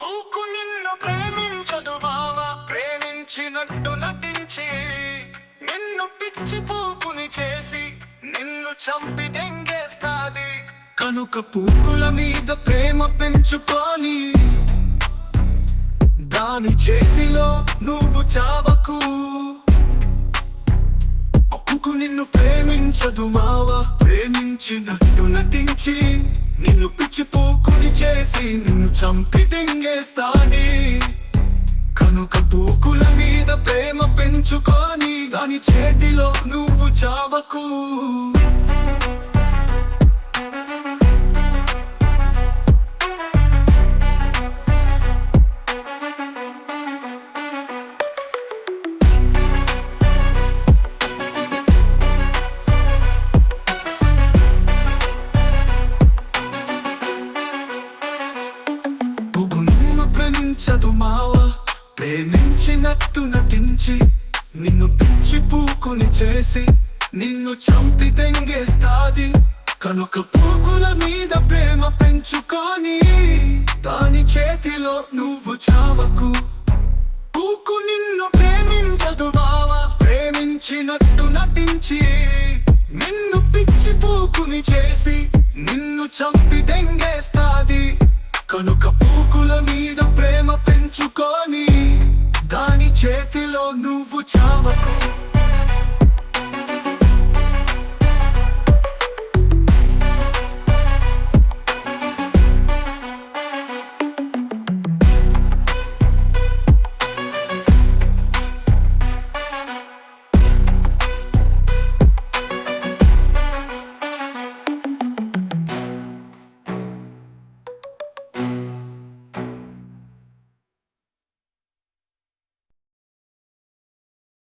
ఊకు నిన్ను ప్రేమించదు బావా. ప్రేమించినట్టు నటించి నిన్ను పిచ్చి పూపుని చేసి నిన్ను చంపి దెంగేస్తాది కనుక పూకుల మీద ప్రేమ పెంచుకొని దాని చేతిలో నువ్వు చావకు. అప్పుకు నిన్ను ప్రేమించదు మావా. ప్రేమించినట్టు నటించి నిన్ను పిచ్చి పూకుని చేసి నిన్ను చంపితే రంగేస్తాని కనుక పూకుల మీద ప్రేమ పెంచుకొని దాని చేతిలో నువ్వు ప్రేమించదు మావా ప్రేమించినట్టు నటించి నిన్ను పిచ్చి పూకుని చేసి నిన్ను చంపి తెంగేస్తాది. కనుక పూకుల మీద ప్రేమ పెంచుకొని దాని చేతిలో నువ్వు చావకు. పూకు నిన్ను ప్రేమించదు బావా ప్రేమించినట్టు నటించి నిన్ను పిచ్చి పూకుని చేసి కనుక పూకుల మీద ప్రేమ పెంచుకొని దాని చేతిలో నువ్వు చావకు.